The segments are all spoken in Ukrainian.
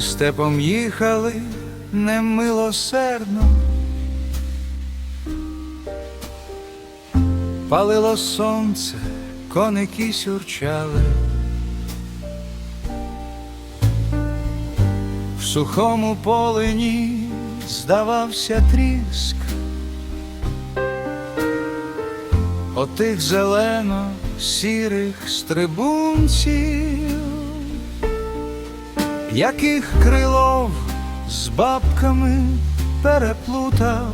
Степом їхали немилосердно, палило сонце, коники сюрчали. В сухому полині здавався тріск. Отих зелено сірих стрибунців, яких крилов з бабками переплутав,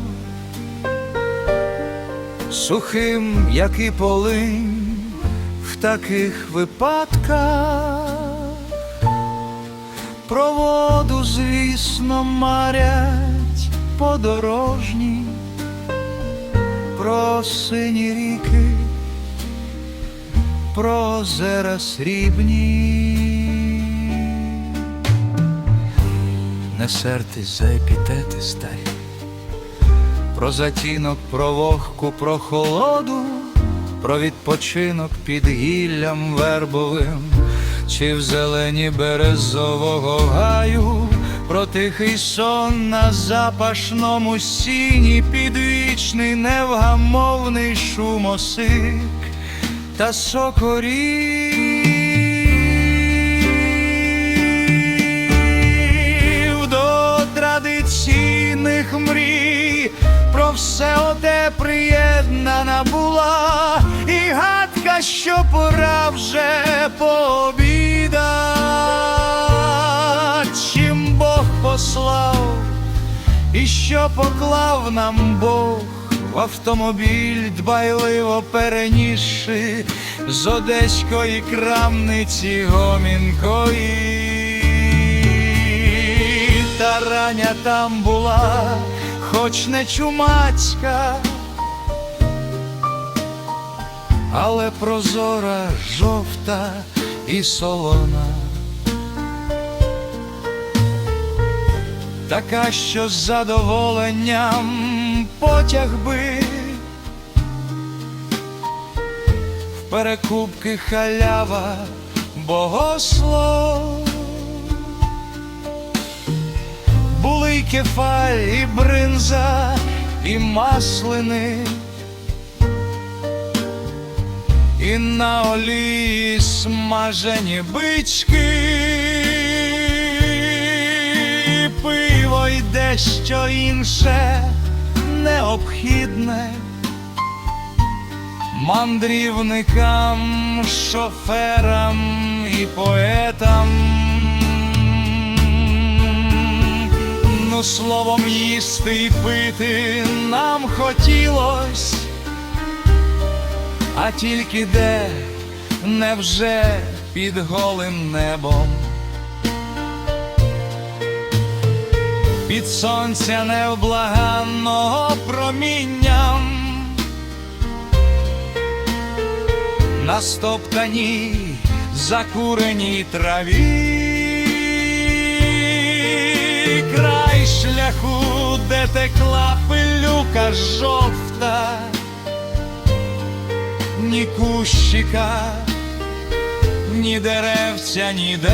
сухим, як і полинь, в таких випадках. Про воду, звісно, марять подорожні, про сині ріки, про озера срібні. Не сертись за епітети старі, про затінок, про вогку, про холоду, про відпочинок під гіллям вербовим, чи в зелені березового гаю, про тихий сон на запашному сіні, підвічний невгамовний шум осик та сокорів що пора вже пообідать, чим Бог послав, і що поклав нам Бог в автомобіль, дбайливо перенісши з одеської крамниці гомінкої. Та раня там була, хоч не чумацька, але прозора, жовта і солона. Така, що з задоволенням потяг би в перекупки халява богослов. Були й кефаль, і бринза, і маслини, і на олії смажені бички, і пиво й дещо інше необхідне. Мандрівникам, шоферам і поетам. Ну, словом, їсти і пити нам хотілось, а тільки де, невже під голим небом, під сонця невблаганного промінням, на стоптаній закуреній траві. Край шляху, де текла пилюка жовта, ні кущика, ні деревця, ніде,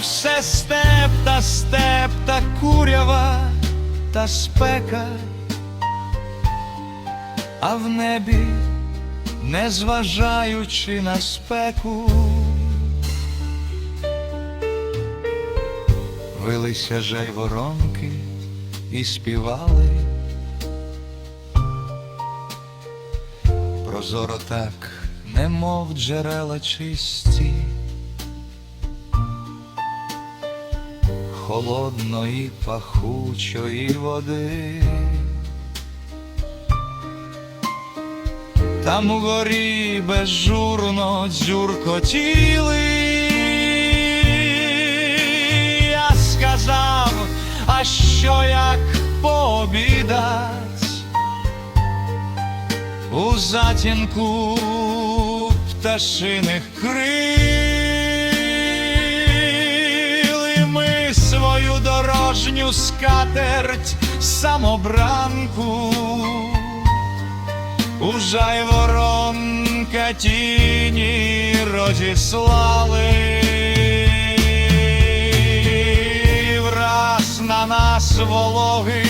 все степ та степ та курява та спека, а в небі, незважаючи на спеку. Вилися жайворонки і співали. Прозоро так, немов джерела чисті, холодної пахучої води. Там угорі безжурно дзюркотіли. Я сказав, а що як пообідать у затінку пташиних крил І ми свою дорожню скатерть самобранку, у жайворонка тіні розіслали, враз на нас вологи.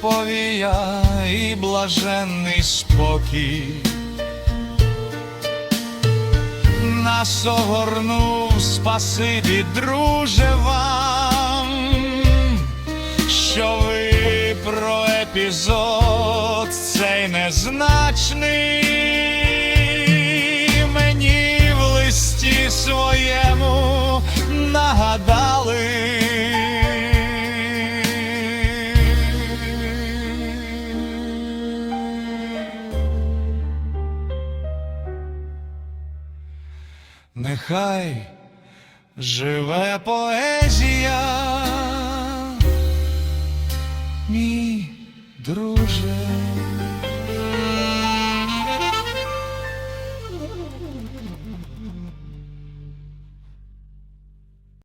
Повія і блаженний спокій. Нас огорнув спасибі, друже вам, що ви про епізод цей незначний Нехай живе поезія, мій друже.